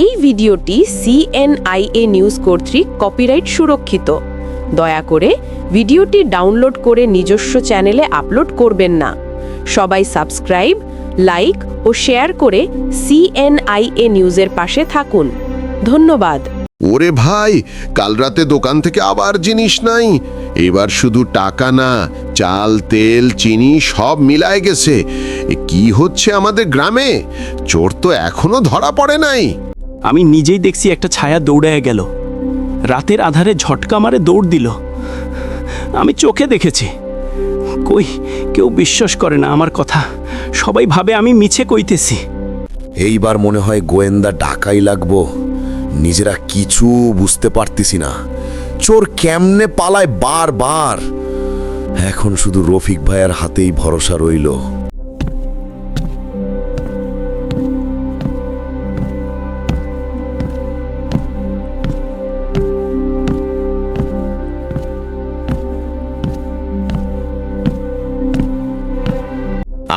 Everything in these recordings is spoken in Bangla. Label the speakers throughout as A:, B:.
A: এই ভিডিওটি সিএনআইএ নিউজ কর্তৃক কপিরাইট সুরক্ষিত। দয়া করে ভিডিওটি ডাউনলোড করে নিজস্ব চ্যানেলে আপলোড করবেন না। সবাই সাবস্ক্রাইব লাইক ও শেয়ার করে সিএনআইএ নিউজের পাশে থাকুন। ধন্যবাদ।
B: ওরে ভাই, কাল রাতে দোকান থেকে আবার জিনিস নাই। এবার শুধু টাকা না, চাল, তেল, চিনি সব মিলায় গেছে। কি হচ্ছে আমাদের গ্রামে? চোর তো এখনও ধরা পড়ে নাই।
C: আমি নিজেই দেখছি একটা ছায়া দৌড়ায় গেল। রাতের আধারে ঝটকা মারে দৌড় দিল। আমি চোখে দেখেছি। কই, কেউ বিশ্বাস করে না আমার কথা। সবাই ভাবে আমি মিছে কইতেছি।
D: এইবার মনে হয় গোয়েন্দা ডাকাই লাগবো। নিজেরা কিছু বুঝতে পারতেছি না। চোর কেমনে পালায় বারবার? এখন শুধু রফিক ভাইয়ের হাতেই ভরসা রইল।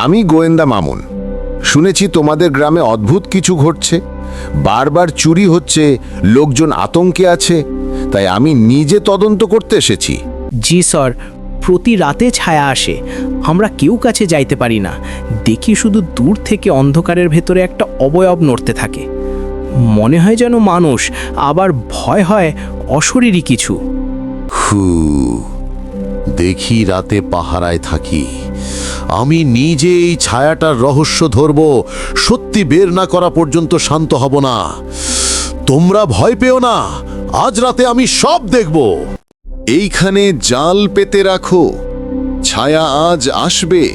B: আমি গোয়েন্দা মামুন। শুনেছি তোমাদের গ্রামে অদ্ভুত কিছু ঘটছে। বারবার চুরি হচ্ছে লোকজন আতঙ্কে আছে তাই আমি নিজে তদন্ত করতে এসেছি।
E: জি স্যার প্রতি রাতে ছায়া আসে। আমরা কেউ কাছে যাইতে পারি না। দেখি শুধু দূর থেকে অন্ধকারের ভেতরে একটা অবয়ব নড়তে থাকে। মনে হয় যেন মানুষ আবার ভয় হয় অশরীরই কিছু।
D: হু দেখি রাতে পাহারায় থাকি। আমি নিজে এই ছায়াটার রহস্য ধরব। সত্যি বের না করা পর্যন্ত শান্ত হব না। তোমরা ভয় পেও না। আজ রাতে আমি সব দেখব।
B: এইখানে জাল পেতে রাখো। ছায়া আজ আসবে।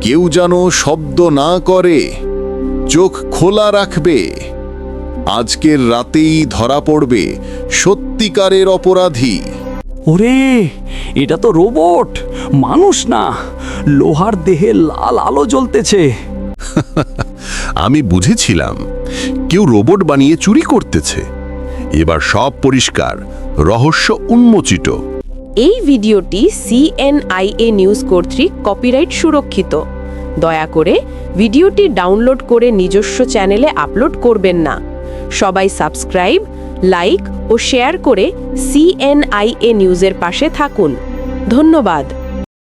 B: কেউ যেন শব্দ না করে। চোখ খোলা রাখবে। আজকের রাতেই ধরা পড়বে সত্যিকারের অপরাধী।
C: ওরে, এটা তো রোবট! মানুষ না লোহার দেহে লাল আলো জ্বলতেছে।
B: আমি বুঝেছিলাম কেউ রোবট বানিয়ে চুরি করতেছে। এবার সব পরিষ্কার রহস্য উন্মোচিত।
A: এই ভিডিওটি সিএনআইএ নিউজ কর্তৃক কপিরাইট সুরক্ষিত। দয়া করে ভিডিওটি ডাউনলোড করে নিজস্ব চ্যানেলে আপলোড করবেন না। সবাই সাবস্ক্রাইব লাইক ও শেয়ার করে সিএনআইএ নিউজের পাশে থাকুন। ধন্যবাদ।